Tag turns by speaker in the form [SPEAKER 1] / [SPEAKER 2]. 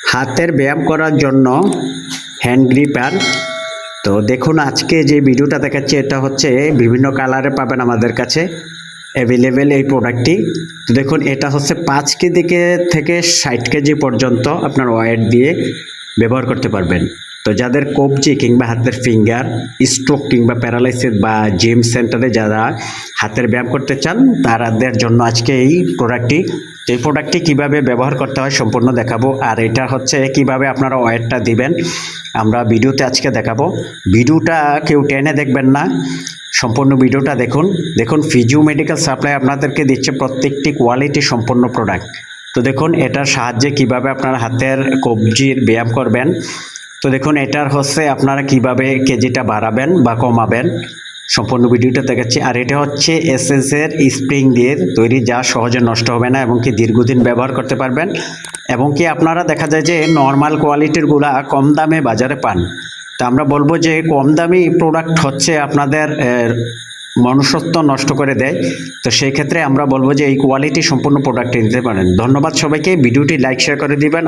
[SPEAKER 1] হাতের ব্যায়াম করার জন্য হ্যান্ড গ্রিপার তো দেখুন, আজকে যে ভিডিওটা দেখাচ্ছি, এটা হচ্ছে বিভিন্ন কালারে পাবেন আমাদের কাছে অ্যাভেলেবেল এই প্রোডাক্টটি তো দেখুন, এটা হচ্ছে পাঁচ কেজি থেকে ষাট কেজি পর্যন্ত আপনার ওয়েট দিয়ে ব্যবহার করতে পারবেন। তো যাদের কবজি কিংবা হাতের ফিঙ্গার স্ট্রোক কিংবা প্যারালাইসিস বা জিম সেন্টারে যারা হাতের ব্যায়াম করতে চান তাদের জন্য আজকে এই প্রোডাক্টটি এই প্রোডাক্টটি কীভাবে ব্যবহার করতে হয় সম্পূর্ণ দেখাবো, আর এটা হচ্ছে কীভাবে আপনারা ওয়েটটা দিবেন, আমরা ভিডিওতে আজকে দেখাবো। ভিডিওটা কেউ টেনে দেখবেন না, সম্পূর্ণ ভিডিওটা দেখুন। দেখুন ফিজিও মেডিকেল সাপ্লাই আপনাদেরকে দিচ্ছে প্রত্যেকটি কোয়ালিটি সম্পূর্ণ প্রোডাক্ট তো দেখুন, এটার সাহায্যে কীভাবে আপনারা হাতের কবজির ব্যায়াম করবেন তো দেখুন, এটার হচ্ছে আপনারা কীভাবে কেজিটা বাড়াবেন বা কমাবেন সম্পূর্ণ ভিডিওটা দেখাচ্ছি। আর এটা হচ্ছে এসএস এর স্প্রিং দিয়ে তৈরি, যা সহজে নষ্ট হবে না এবং কি দীর্ঘদিন ব্যবহার করতে পারবেন। এবং কি আপনারা দেখা যায় যে নর্মাল কোয়ালিটিরগুলা কম দামে বাজারে পান। তা আমরা বলব যে কম দামি প্রোডাক্ট হচ্ছে আপনাদের মনুষ্যত্ব নষ্ট করে দেয়। তো সেই ক্ষেত্রে আমরা বলব যে এই কোয়ালিটি সম্পূর্ণ প্রোডাক্ট নিতে পারেন। ধন্যবাদ সবাইকে। ভিডিওটি লাইক শেয়ার করে দিবেন।